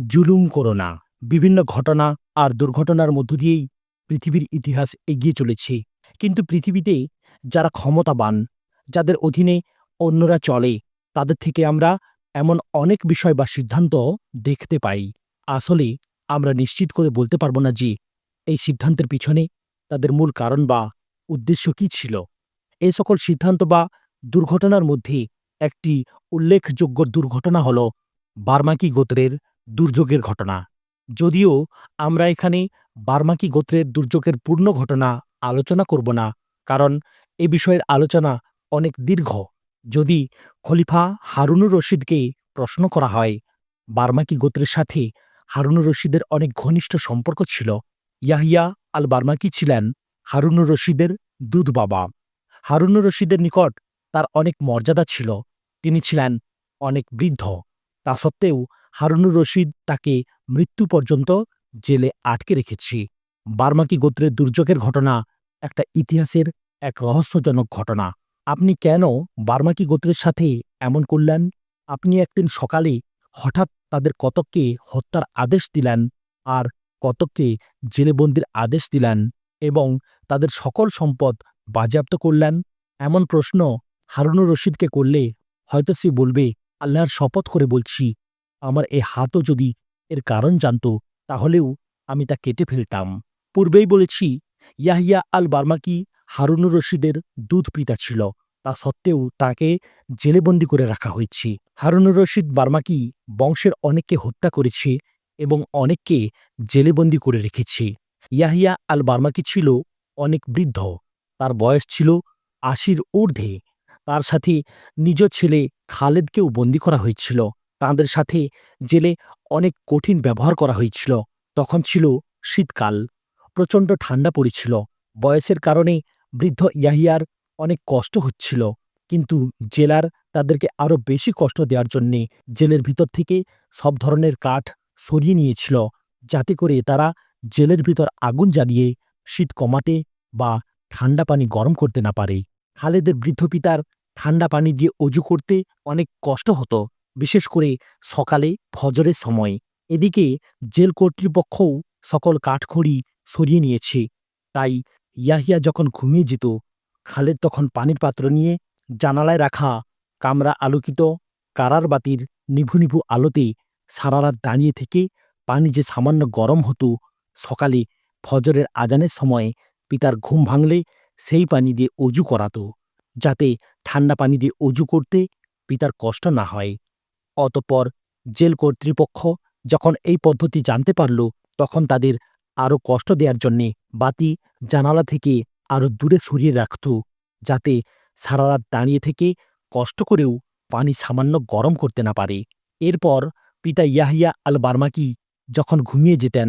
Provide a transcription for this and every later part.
জুলুম করো না। বিভিন্ন ঘটনা আর দুর্ঘটনার মধ্য দিয়েই পৃথিবীর ইতিহাস এগিয়ে চলেছে। কিন্তু পৃথিবীতে যারা ক্ষমতাবান, যাদের অধীনে অন্যরা চলে, তাদের থেকে আমরা এমন অনেক বিষয় বা সিদ্ধান্ত দেখতে পাই। আসলে আমরা নিশ্চিত করে বলতে পারব না যে এই সিদ্ধান্তের পিছনে তাদের মূল কারণ বা উদ্দেশ্য কী ছিল। এই সকল সিদ্ধান্ত বা দুর্ঘটনার মধ্যে একটি উল্লেখযোগ্য দুর্ঘটনা হল বার্মাকি গোত্রের দুর্যোগের ঘটনা। যদিও আমরা এখানে বার্মাকি গোত্রের দুর্যোগের পূর্ণ ঘটনা আলোচনা করব না, কারণ এ বিষয়ের আলোচনা অনেক দীর্ঘ। যদি খলিফা হারুনুর রশিদকে প্রশ্ন করা হয়, বার্মাকি গোত্রের সাথে হারুনুর রশিদের অনেক ঘনিষ্ঠ সম্পর্ক ছিল। ইয়াহিয়া আল বার্মাকি ছিলেন হারুনুর রশিদের দুধ বাবা। হারুনুর রশিদের নিকট তার অনেক মর্যাদা ছিল। তিনি ছিলেন অনেক বৃদ্ধ। তা সত্ত্বেও হারুনুর রশিদ তাকে মৃত্যু পর্যন্ত জেলে আটকে রেখেছি। বার্মাকি গোত্রের দুর্যোগের ঘটনা একটা ইতিহাসের এক রহস্যজনক ঘটনা। আপনি কেন বার্মাকি গোত্রের সাথে এমন করলেন? আপনি একদিন সকালে হঠাৎ তাদের কতককে হত্যার আদেশ দিলেন আর কতককে জেলেবন্দির আদেশ দিলেন এবং তাদের সকল সম্পদ বাজেয়াপ্ত করলেন? এমন প্রশ্ন হারুনুর রশিদকে করলে হয়তো সে বলবে, আল্লাহর শপথ করে বলছি। আমার এ হাতও যদি এর কারণ জানত, তাহলেও আমি তা কেটে ফেলতাম। পূর্বেই বলেছি, ইয়াহিয়া আল বার্মাকি হারুনুর রশিদের দুধ পিতা ছিল। তা সত্ত্বেও তাকে জেলেবন্দি করে রাখা হয়েছে। হারুনুর রশিদ বার্মাকি বংশের অনেককে হত্যা করেছে এবং অনেককে জেলেবন্দি করে রেখেছে। ইয়াহিয়া আল বার্মাকি ছিল অনেক বৃদ্ধ। তার বয়স ছিল আশির ঊর্ধ্বে। তার সাথে নিজ ছেলে খালেদকেও বন্দি করা হয়েছিল। তাদের সাথে জেলে অনেক কঠিন ব্যবহার করা হয়েছিল। তখন ছিল শীতকাল। প্রচণ্ড ঠান্ডা পড়েছিল। বয়সের কারণে বৃদ্ধ ইয়াহিয়ার অনেক কষ্ট হচ্ছিল। কিন্তু জেলার তাদেরকে আরও বেশি কষ্ট দেওয়ার জন্যে জেলের ভিতর থেকে সব ধরনের কাঠ সরিয়ে নিয়েছিল, যাতে করে তারা জেলের ভিতর আগুন জ্বালিয়ে শীত কমাতে বা ঠান্ডা পানি গরম করতে না পারে। খালেদের বৃদ্ধ পিতার ঠান্ডা পানি দিয়ে অজু করতে অনেক কষ্ট হতো। বিশেষ করে সকালে ফজরের সময়। এদিকে জেল কর্তৃপক্ষও সকল কাঠখড়ি সরিয়ে নিয়েছে। তাই ইয়াহিয়া যখন ঘুমিয়ে যেত, খালেদ তখন পানির পাত্র নিয়ে জানালায় রাখা কামরা আলোকিত কারার বাতির নিভু নিভু আলোতে সারা রাত দাঁড়িয়ে থেকে পানি যে সামান্য গরম হতো, সকালে ফজরের আজানের সময় পিতার ঘুম ভাঙলে সেই পানি দিয়ে অজু করাতো, যাতে ঠান্ডা পানি দিয়ে অজু করতে পিতার কষ্ট না হয়। অতঃপর জেল কর্তৃপক্ষ যখন এই পদ্ধতি জানতে পারল, তখন তাদের আরও কষ্ট দেওয়ার জন্যে বাতি জানালা থেকে আরও দূরে সরিয়ে রাখত, যাতে সারা রাত দাঁড়িয়ে থেকে কষ্ট করেও পানি সামান্য গরম করতে না পারে। এরপর পিতা ইয়াহিয়া আল বার্মাকি যখন ঘুমিয়ে যেতেন,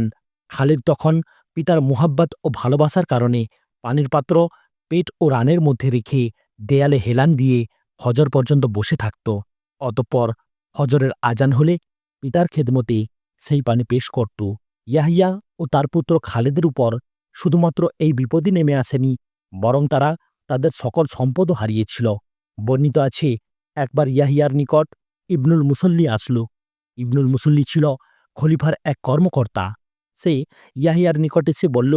খালেদ তখন পিতার মোহাব্বত ও ভালোবাসার কারণে পানির পাত্র, পেট ও রানের মধ্যে রেখে দেয়ালে হেলান দিয়ে হজর পর্যন্ত বসে থাকত। অতঃপর হজরের আজান হলে পিতার খেদমতে সেই পানি পেশ করত। ইয়াহিয়া ও তার পুত্র খালেদের উপর শুধুমাত্র এই বিপদই নেমে আসেনি, বরং তারা তাদের সকল সম্পদও হারিয়েছিল। বর্ণিত আছে, একবার ইয়াহিয়ার নিকট ইবনুল মুসল্লি আসলো। ইবনুল মুসল্লি ছিল খলিফার এক কর্মকর্তা। সে ইয়াহিয়ার নিকট এসে বলল,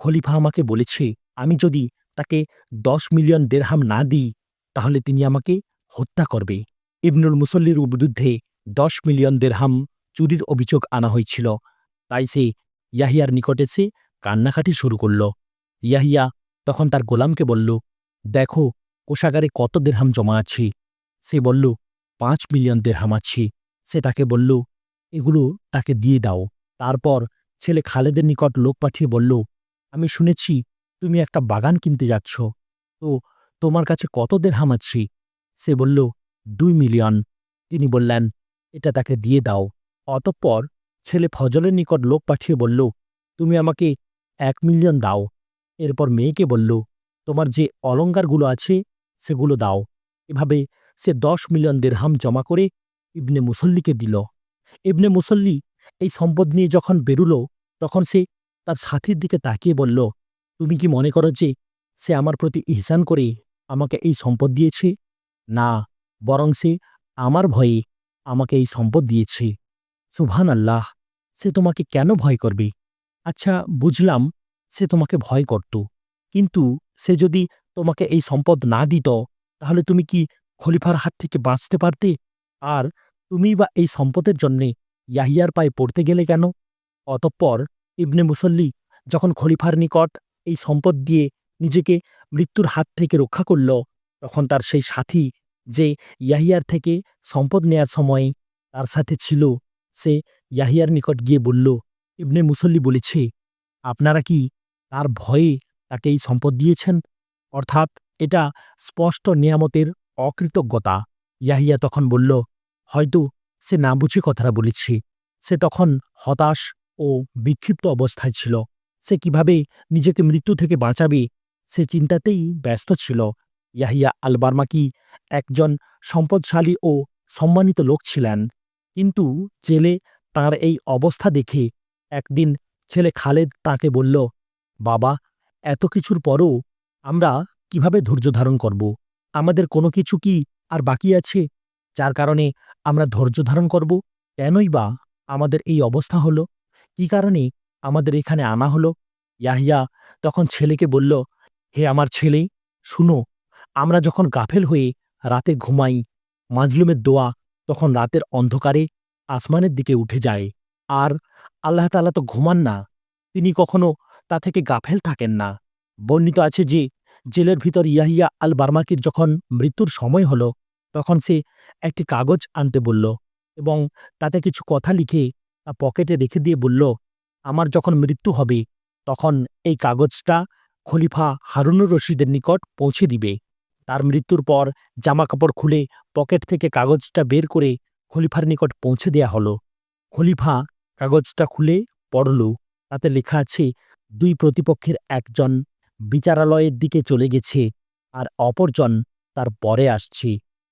খলিফা আমাকে বলেছে, আমি যদি তাকে দশ মিলিয়ন দেড়হাম না দিই, তাহলে তিনি আমাকে হত্যা করবে। ইবনুল মুসল্লির বিরুদ্ধে দশ মিলিয়ন দেড়হাম চুরির অভিযোগ আনা হয়েছিল। তাই সে ইয়াহিয়ার নিকট এসে কান্নাকাটি শুরু করল। ইয়াহিয়া তখন তার গোলামকে বলল, দেখো, কোষাগারে কত দেড়হাম জমা আছে? সে বলল, পাঁচ মিলিয়ন দেড়হাম আছে। সে তাকে বলল, এগুলো তাকে দিয়ে দাও। তারপর ছেলে খালেদের নিকট লোক পাঠিয়ে বলল, আমি শুনেছি তুমি একটা বাগান কিনতে যাচ্ছ। তো তোমার কাছে কত দেড়হাম আছে? সে বলল দুই মিলিয়ন। তিনি বললেন, এটা তাকে দিয়ে দাও। অতঃপর ছেলে ফজলের নিকট লোক পাঠিয়ে বলল, তুমি আমাকে এক মিলিয়ন দাও। এরপর মেয়েকে বলল, তোমার যে অলঙ্কারগুলো আছে, সেগুলো দাও। এভাবে সে দশ মিলিয়ন দেড়হাম জমা করে ইবনে মুসল্লিকে দিল। ইবনে মুসল্লি এই সম্পদ নিয়ে যখন বেরুল, তখন সে তার সাথীর দিকে তাকিয়ে বলল, তুমি কি মনে করো যে সে আমার প্রতি ইহসান করে আমাকে এই সম্পদ দিয়েছে? না। বরং সে আমার ভয়ে আমাকে এই সম্পদ দিয়েছে। সুভান আল্লাহ সে তোমাকে কেন ভয় করবে? আচ্ছা বুঝলাম, সে তোমাকে ভয় করত। কিন্তু সে যদি তোমাকে এই সম্পদ না দিত, তাহলে তুমি কি খলিফার হাত থেকে বাঁচতে পারতে? আর তুমি বা এই সম্পদের জন্যে ইয়াহিয়ার পায়ে পড়তে গেলে কেন? অতঃপর ইবনে মুসল্লি যখন খলিফার নিকট এই সম্পদ দিয়ে নিজেকে মৃত্যুর হাত থেকে রক্ষা করল, তখন তার সেই সাথী যে ইয়াহিয়ার থেকে সম্পদ নেয়ার সময়ে তার সাথে ছিল, সে ইয়াহিয়ার নিকট গিয়ে বলল, ইবনে মুসল্লি বলেছে, আপনারা কি তার ভয়ে তাকে এই সম্পদ দিয়েছেন? অর্থাৎ এটা স্পষ্ট নিয়ামতের অকৃতজ্ঞতা। ইয়াহিয়া তখন বলল, হয়তো সে না বুঝে কথাটা বলেছে। সে তখন হতাশ ও বিক্ষিপ্ত অবস্থায় ছিল। সে কীভাবে নিজেকে মৃত্যু থেকে বাঁচাবে সে চিন্তাতেই ব্যস্ত ছিল। ইয়াহিয়া আল বার্মাকি একজন সম্পদশালী ও সম্মানিত লোক ছিলেন। কিন্তু জেলে তার এই অবস্থা দেখে একদিন ছেলে খালেদ তাকে বলল, বাবা, এত কিছুর পরও আমরা কীভাবে ধৈর্য ধারণ করব? আমাদের কোনো কিছু কি আর বাকি আছে? যার কারণে আমরা ধৈর্য ধারণ করব? কেনই বা আমাদের এই অবস্থা হলো? কি কারণে আমাদের এখানে আনা হলো? ইয়াহিয়া তখন ছেলেকে বলল, হে আমার ছেলে, শুনো আমরা যখন গাফেল হয়ে রাতে ঘুমাই, মাজলুমের দোয়া তখন রাতের অন্ধকারে আসমানের দিকে উঠে যায়। আর আল্লাহ তাআলা তো ঘুমান না, তিনি কখনো তা থেকে গাফেল থাকেন না। বর্ণিত আছে যে, জেলের ভিতর ইয়াহিয়া আল বার্মাকির যখন মৃত্যুর সময় হল, তখন সে একটি কাগজ আনতে বলল এবং তাতে কিছু কথা লিখে তা পকেটে রেখে দিয়ে বলল, আমার যখন মৃত্যু হবে, তখন এই কাগজটা খলিফা হারুনুর রশিদের নিকট পৌঁছে দিবে। তার মৃত্যুর পর জামাকাপড় খুলে পকেট থেকে কাগজটা বের করে খলিফার নিকট পৌঁছে দেয়া হলো। খলিফা কাগজটা খুলে পড়ল। তাতে লেখা আছে, দুই প্রতিপক্ষের একজন বিচারালয়ের দিকে চলে গেছে আর অপরজন তার পরে আসছে।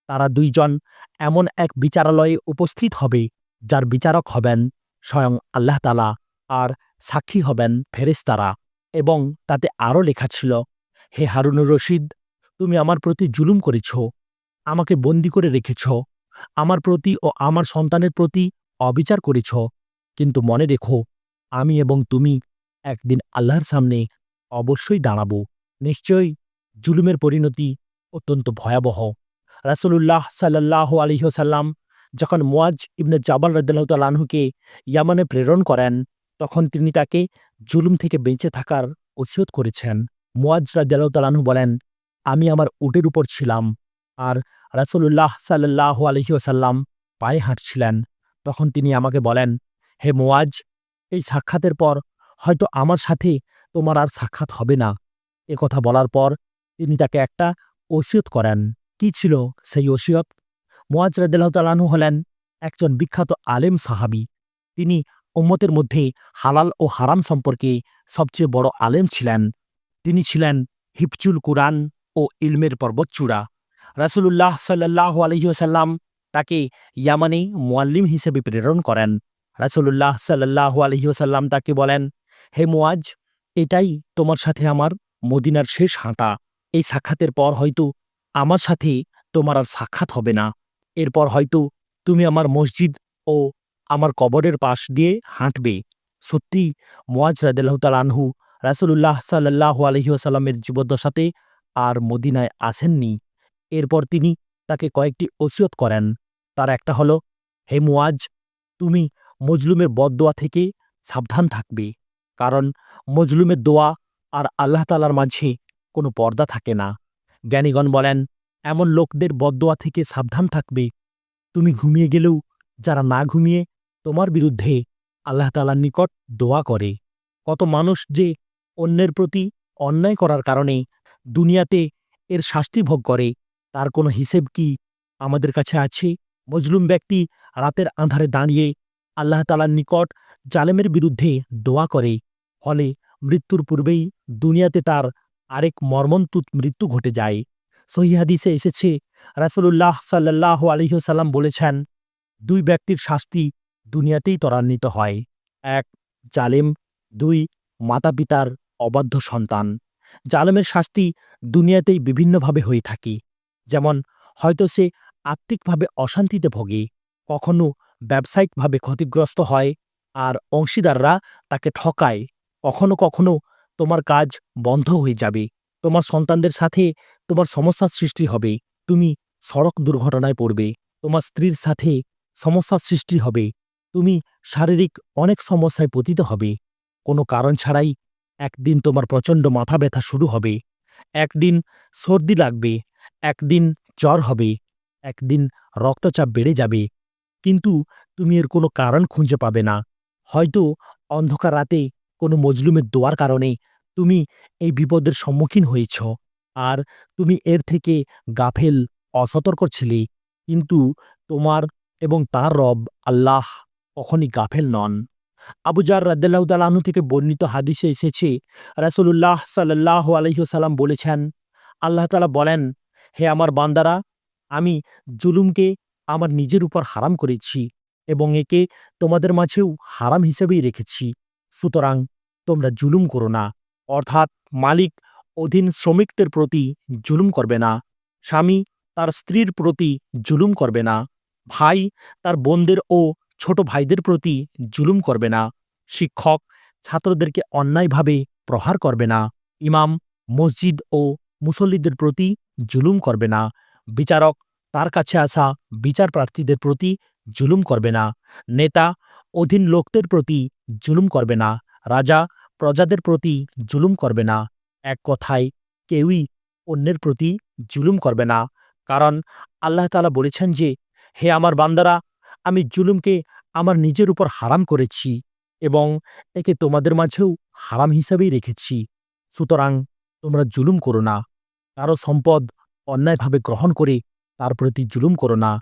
তারা দুইজন এমন এক বিচারালয়ে উপস্থিত হবে যার বিচারক হবেন স্বয়ং আল্লাহ তালা আর সাক্ষী হবেন ফেরেস্তারা এবং তাতে আরও লেখা ছিল, হে হারুনুর রশিদ তুমি আমার প্রতি জুলুম করেছ, আমাকে বন্দি করে রেখেছ, আমার প্রতি ও আমার সন্তানের প্রতি অবিচার করেছ। কিন্তু মনে রেখো, আমি এবং তুমি একদিন আল্লাহর সামনে অবশ্যই দাঁড়াব। নিশ্চয়ই জুলুমের পরিণতি অত্যন্ত ভয়াবহ। রাসূলুল্লাহ সাল্লাহ আলহিহসাল্লাম যখন মুয়াজ ইবনে জাবাল রদ্দাল্লাহ আনহুকে ইয়ামানে প্রেরণ করেন, তখন তিনি তাকে জুলুম থেকে বেঁচে থাকার ওসিয়ত করেছেন। মুয়াজ আনহু বলেন আমি আমার উটের উপর ছিলাম আর রাসূলুল্লাহ সাল্লাহ আলহিহসাল্লাম পায়ে হাঁটছিলেন। তখন তিনি আমাকে বলেন, হে মোয়াজ এই সাক্ষাতের পর হয়তো আমার সাথে তোমার আর সাক্ষাৎ হবে না। এ কথা বলার পর তিনি তাকে একটা ওসিয়ত করেন। কি ছিল সেই ওসিয়ত? মোয়াজ রাদিল্লাহ তালাহু হলেন একজন বিখ্যাত আলেম সাহাবি। তিনি উম্মতের মধ্যে হালাল ও হারাম সম্পর্কে সবচেয়ে বড় আলেম ছিলেন। তিনি ছিলেন হিফচুল কুরআন ও ইলমের পর্বতচূড়া রাসূলুল্লাহ সাল্লাহ আলহিউসাল্লাম তাকে ইয়ামানে মোয়াল্লিম হিসেবে প্রেরণ করেন। রাসূলুল্লাহ সাল্লাহ আলহিউসাল্লাম তাকে বলেন, হে মোয়াজ এটাই তোমার সাথে আমার মদিনার শেষ হাঁটা। এই সাক্ষাতের পর হয়তো আমার সাথে তোমার আর সাক্ষাৎ হবে না। এরপর হয়তো তুমি আমার মসজিদ ও আমার কবরের পাশ দিয়ে হাঁটবে। সত্যি মোয়াজ রাদিল্লাহ তাল আনহু রাসূলুল্লাহ সাল্লাহ আলহিউসাল্লামের জীবদ্দশাতে আর মদিনায় আসেননি। এরপর তিনি তাকে কয়েকটি ওসিয়ত করেন। তার একটা হলো, হে মুয়াজ তুমি মজলুমের বদদোয়া থেকে সাবধান থাকবে। কারণ মজলুমের দোয়া আর আল্লাহ তালার মাঝে কোনো পর্দা থাকে না। জ্ঞানীগণ বলেন, এমন লোকদের বদদোয়া থেকে সাবধান থাকবে। তুমি ঘুমিয়ে গেলেও যারা না ঘুমিয়ে, তোমার বিরুদ্ধে আল্লাহ তালার নিকট দোয়া করে। কত মানুষ যে অন্যের প্রতি অন্যায় করার কারণে দুনিয়াতে এর শাস্তি ভোগ করে। তার কোনো হিসেব কি আমাদের কাছে আছে? মজলুম ব্যক্তি রাতের আঁধারে দাঁড়িয়ে আল্লাহ তালার নিকট জালেমের বিরুদ্ধে দোয়া করে। ফলে মৃত্যুর পূর্বেই দুনিয়াতে তার আরেক মর্মন্তুত মৃত্যু ঘটে যায়। সহিহাদিসে এসেছে, রাসূলুল্লাহ সাল্লাহ আলহিহসাল্লাম বলেছেন, দুই ব্যক্তির শাস্তি দুনিয়াতেই ত্বরান্বিত হয়। এক, জালেম। দুই মাতা পিতার অবাধ্য সন্তান। জালেমের শাস্তি দুনিয়াতেই বিভিন্নভাবে হয়ে থাকে। যেমন, হয়তো সে আত্মিকভাবে অশান্তিতে ভোগে, কখনো ব্যবসায়িকভাবে ক্ষতিগ্রস্ত হয়, আর অংশীদাররা তাকে ঠকায়, কখনো কখনো তোমার কাজ বন্ধ হয়ে যাবে, তোমার সন্তানদের সাথে তোমার সমস্যার সৃষ্টি হবে, তুমি সড়ক দুর্ঘটনায় পড়বে, তোমার স্ত্রীর সাথে সমস্যার সৃষ্টি হবে, তুমি শারীরিক অনেক সমস্যায় পতিত হবে। কোনো কারণ ছাড়াই একদিন তোমার প্রচণ্ড মাথা ব্যথা শুরু হবে। একদিন সর্দি লাগবে, একদিন জ্বর হবে, একদিন রক্তচাপ বেড়ে যাবে। কিন্তু তুমি এর কোনো কারণ খুঁজে পাবে না। হয়তো অন্ধকার রাতে কোনো মজলুমের দোয়ার কারণে তুমি এই বিপদের সম্মুখীন হয়েছ, আর তুমি এর থেকে গাফেল, অসতর্ক ছিলে। কিন্তু তোমার এবং তার রব আল্লাহ কখনই গাফেল নন। আবুজার রাদ্দাল্লাহতালাহু থেকে বর্ণিত হাদিসে এসেছে, রাসূলুল্লাহ সাল্লাহ আলহিহসাল্লাম বলেছেন, আল্লাহ তালা বলেন, হে আমার বান্দারা, আমি জুলুমকে আমার নিজের উপর হারাম করেছি এবং একে তোমাদের মাঝেও হারাম হিসেবেই রেখেছি। সুতরাং তোমরা জুলুম করো না। অর্থাৎ মালিক অধীন শ্রমিকদের প্রতি জুলুম করবে না। স্বামী তার স্ত্রীর প্রতি জুলুম করবে না। ভাই তার বোনদের ও ছোট ভাইদের প্রতি জুলুম করবে না, শিক্ষক ছাত্রদেরকে অন্যায়ভাবে প্রহার করবে না, ইমাম, মসজিদ ও মুসল্লিদের প্রতি জুলুম করবে না, বিচারক তার কাছে আসা বিচার প্রার্থীদের প্রতি জুলুম করবে না, নেতা অধীন লোকদের প্রতি জুলুম করবে না, রাজা প্রজাদের প্রতি জুলুম করবে না, এক কথায় কেউই অন্যের প্রতি জুলুম করবে না, কারণ আল্লাহ তালা বলেছেন যে, হে আমার বান্দারা আমি জুলুমকে আমার নিজের উপর হারাম করেছি এবং একে তোমাদের মাঝেও হারাম হিসাবেই রেখেছি। সুতরাং তোমরা জুলুম করো না। কারও সম্পদ অন্যায়ভাবে গ্রহণ করে তার প্রতি জুলুম করো না।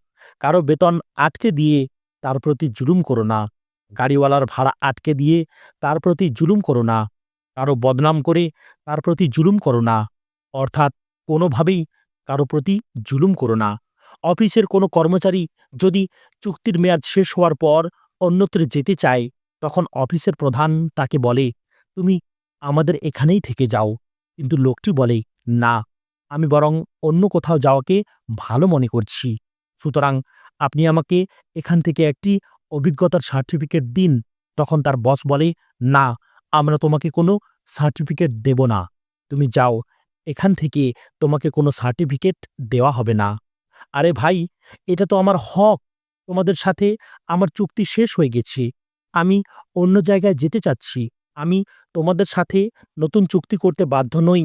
কারও বেতন আটকে দিয়ে তার প্রতি জুলুম করো না। গাড়িওয়ালার ভাড়া আটকে দিয়ে তার প্রতি জুলুম করো না। কারও বদনাম করে তার প্রতি জুলুম করো না। অর্থাৎ কোনোভাবেই কারও প্রতি জুলুম করো না। অফিসের কোনো কর্মচারী যদি চুক্তির মেয়াদ শেষ হওয়ার পর অন্যত্র যেতে চায়, তখন অফিসের প্রধান তাকে বলে, তুমি আমাদের এখানেই থেকে যাও। কিন্তু লোকটি বলে, না, আমি বরং অন্য কোথাও যাওয়াকে ভালো মনে করছি। সুতরাং আপনি আমাকে এখান থেকে একটি অভিজ্ঞতার সার্টিফিকেট দিন। তখন তার বস বলে, না, আমরা তোমাকে কোনো সার্টিফিকেট দেব না। তুমি যাও, এখান থেকে তোমাকে কোনো সার্টিফিকেট দেওয়া হবে না। আরে ভাই, এটা তো আমার হক। তোমাদের সাথে আমার চুক্তি শেষ হয়ে গেছে। আমি অন্য জায়গায় যেতে চাচ্ছি। আমি তোমাদের সাথে নতুন চুক্তি করতে বাধ্য নই।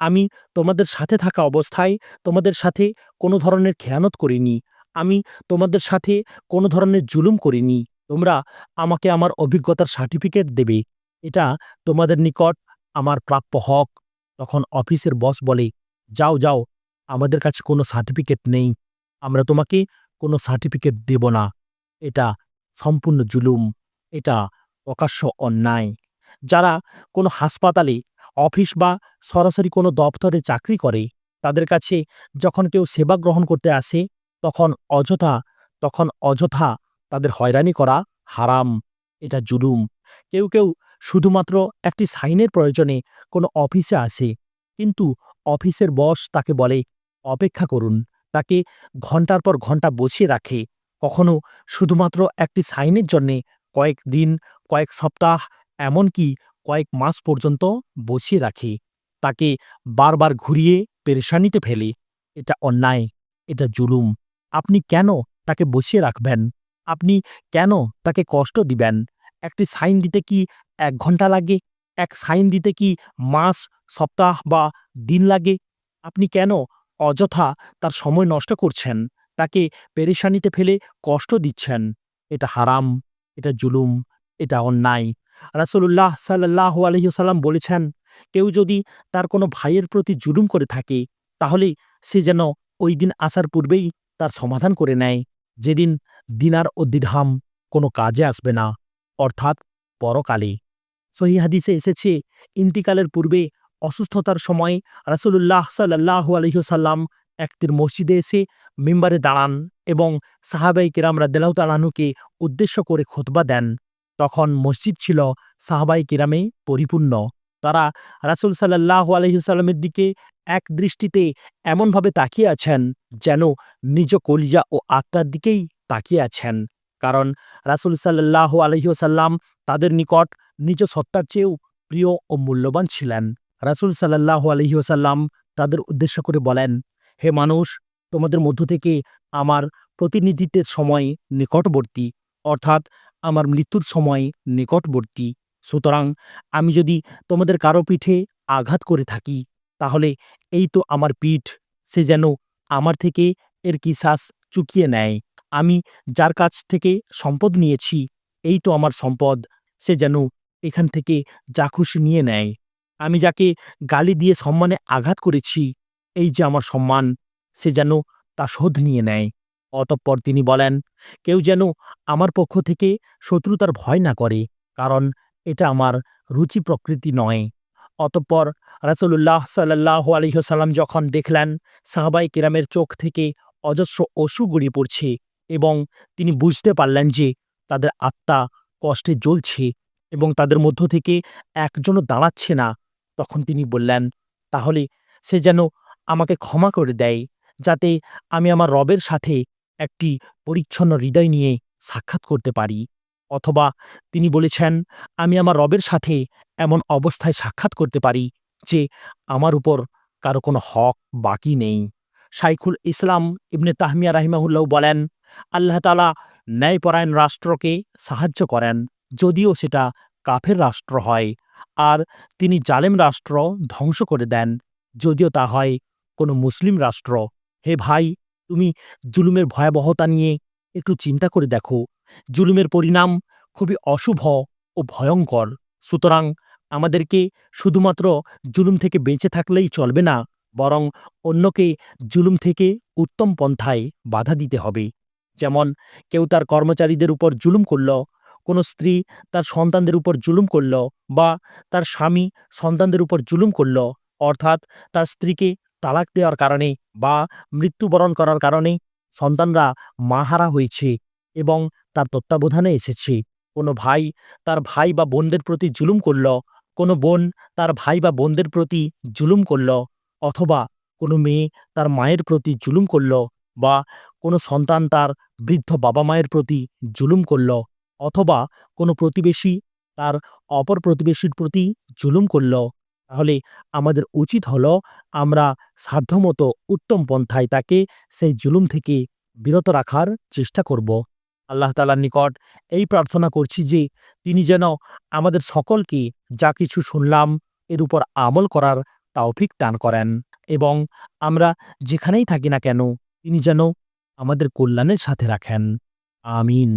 আমি তোমাদের সাথে থাকা অবস্থায় তোমাদের সাথে কোনো ধরনের খেয়ানত করিনি। আমি তোমাদের সাথে কোনো ধরনের জুলুম করিনি। তোমরা আমাকে আমার অভিজ্ঞতার সার্টিফিকেট দেবে। এটা তোমাদের নিকট আমার প্রাপ্য হক। তখন অফিসের বস বলে, যাও যাও আমাদের কাছে কোনো সার্টিফিকেট নেই, আমরা তোমাকে কোনো সার্টিফিকেট দেব না। এটা সম্পূর্ণ জুলুম, এটা প্রকাশ্য অন্যায়। যারা কোনো হাসপাতালে, অফিস বা সরাসরি কোনো দপ্তরে চাকরি করে, তাদের কাছে যখন কেউ সেবা গ্রহণ করতে আসে, তখন অযথা তখন অযথা তাদের হয়রানি করা হারাম, এটা জুলুম। কেউ কেউ শুধুমাত্র একটি সাইনের প্রয়োজনে কোনো অফিসে আসে, কিন্তু অফিসের বস তাকে বলে অপেক্ষা করুন। তাকে ঘণ্টার পর ঘণ্টা বসিয়ে রাখে। কখনো শুধুমাত্র একটি সাইনের জন্যে কয়েক দিন, কয়েক সপ্তাহ, এমনকি কয়েক মাস পর্যন্ত বসিয়ে রাখে। তাকে বারবার ঘুরিয়ে পেরেশানিতে ফেলে। এটা অন্যায়, এটা জুলুম। আপনি কেন তাকে বসিয়ে রাখবেন? আপনি কেন তাকে কষ্ট দিবেন? একটি সাইন দিতে কি এক ঘণ্টা লাগে? এক সাইন দিতে কি মাস, সপ্তাহ বা দিন লাগে? আপনি কেন অযথা তার সময় নষ্ট করছেন। তাকে পেরেশানিতে ফেলে কষ্ট দিচ্ছেন। এটা হারাম, এটা জুলুম, এটা অন্যায়। রাসূলুল্লাহ সাল্লাহ আলহিসাল্লাম বলেছেন, কেউ যদি তার কোনো ভাইয়ের প্রতি জুলুম করে থাকে, তাহলে সে যেন ওই দিন আসার পূর্বেই তার সমাধান করে নেয়। যেদিন দিনার ও দিরহাম কোনো কাজে আসবে না, অর্থাৎ পরকালে। সহি হাদিসে এসেছে, ইন্তিকালের পূর্বে অসুস্থতার সময় রাসূলুল্লাহ সাল্লাহ আলহিহসাল্লাম একটির মসজিদে এসে মেম্বারে দাঁড়ান এবং সাহাবাই কিরাম রাদ্দালাহ তালাহুকে উদ্দেশ্য করে খোতবা দেন। তখন মসজিদ ছিল সাহাবাই কিরামে পরিপূর্ণ। তারা রাসূল সাল্লাহ আলহিহসাল্লামের দিকে এক দৃষ্টিতে এমনভাবে তাকিয়ে আছেন যেন নিজ কলিজা ও আত্মার দিকেই তাকিয়ে আছেন। কারণ রাসুল সাল্লাহ আলহিহসাল্লাম তাদের নিকট নিজ সত্তার চেয়েও প্রিয় ও মূল্যবান ছিলেন। রাসুল সাল্লাহ আলহিহসাল্লাম তাদের উদ্দেশ্য করে বলেন, হে মানুষ, তোমাদের মধ্য থেকে আমার প্রতিনিধিত্বের সময় নিকটবর্তী, অর্থাৎ আমার মৃত্যুর সময় নিকটবর্তী। সুতরাং আমি যদি তোমাদের কারও পিঠে আঘাত করে থাকি, তাহলে এই তো আমার পিঠ, সে যেন আমার থেকে এর কিসাস চুকিয়ে নেয়। আমি যার কাছ থেকে সম্পদ নিয়েছি, এই তো আমার সম্পদ, সে যেন এখান থেকে যা খুশি নিয়ে নেয়। আমি যাকে গালি দিয়ে সম্মানে আঘাত করেছি, এই যে আমার সম্মান, সে যেন তা শোধ নিয়ে নেয়। অতঃপর তিনি বলেন, কেউ যেন আমার পক্ষ থেকে শত্রুতার ভয় না করে, কারণ এটা আমার রুচি প্রকৃতি নয়। অতঃপর রাসূলুল্লাহ সাল্লাহ আলহিহসাল্লাম যখন দেখলেন সাহাবাই কেরামের চোখ থেকে অজস্র অশ্রু গড়িয়ে পড়ছে এবং তিনি বুঝতে পারলেন যে তাদের আত্মা কষ্টে জ্বলছে এবং তাদের মধ্য থেকে একজনও দাঁড়াচ্ছে না তখন তিনি বললেন, তাহলে সে যেন আমাকে ক্ষমা করে দেয়, যাতে আমি আমার রবের সাথে একটি পরিচ্ছন্ন হৃদয় নিয়ে সাক্ষাৎ করতে পারি। অথবা তিনি বলেছেন, আমি আমার রবের সাথে এমন অবস্থায় সাক্ষাৎ করতে পারি যে আমার উপর কারও কোনো হক বাকি নেই। শাইখুল ইসলাম ইবনে তাহমিয়া রাহিমাহুল্লাহ বলেন, আল্লাহ তালা ন্যায়পরায়ণ রাষ্ট্রকে সাহায্য করেন, যদিও সেটা কাফের রাষ্ট্র হয়। আর তিনি জালেম রাষ্ট্র ধ্বংস করে দেন। যদিও তা হয় কোনো মুসলিম রাষ্ট্র। হে ভাই, তুমি জুলুমের ভয়াবহতা নিয়ে একটু চিন্তা করে দেখো। জুলুমের পরিণাম খুবই অশুভ ও ভয়ঙ্কর। সুতরাং আমাদেরকে শুধুমাত্র জুলুম থেকে বেঁচে থাকলেই চলবে না, বরং অন্যকে জুলুম থেকে উত্তম পন্থায় বাধা দিতে হবে। যেমন কেউ তার কর্মচারীদের উপর জুলুম করল কোনো স্ত্রী তার সন্তানদের উপর জুলুম করল বা তার স্বামী সন্তানদের উপর জুলুম করল, অর্থাৎ তার স্ত্রীকে তালাক দেওয়ার কারণে বা মৃত্যুবরণ করার কারণে সন্তানরা মাহারা হয়েছে এবং তার তত্ত্বাবধানে এসেছে। কোনো ভাই তার ভাই বা বোনদের প্রতি জুলুম করল, কোনো বোন তার ভাই বা বোনদের প্রতি জুলুম করল, অথবা কোনো মেয়ে তার মায়ের প্রতি জুলুম করল বা কোনো সন্তান তার বৃদ্ধ বাবা মায়ের প্রতি জুলুম করল। অথবা কোনো প্রতিবেশী তার অপর প্রতিবেশীর প্রতি জুলুম করল, তাহলে আমাদের উচিত হলো আমরা সাধ্যমতো উত্তম পন্থায় তাকে সেই জুলুম থেকে বিরত রাখার চেষ্টা করব। আল্লাহ তালার নিকট এই প্রার্থনা করছি যে, তিনি যেন আমাদের সকলকে যা কিছু শুনলাম এর উপর আমল করার তাওফিক দান করেন এবং আমরা যেখানেই থাকি না কেন, তিনি যেন আমাদের কল্যাণের সাথে রাখেন। আমিন।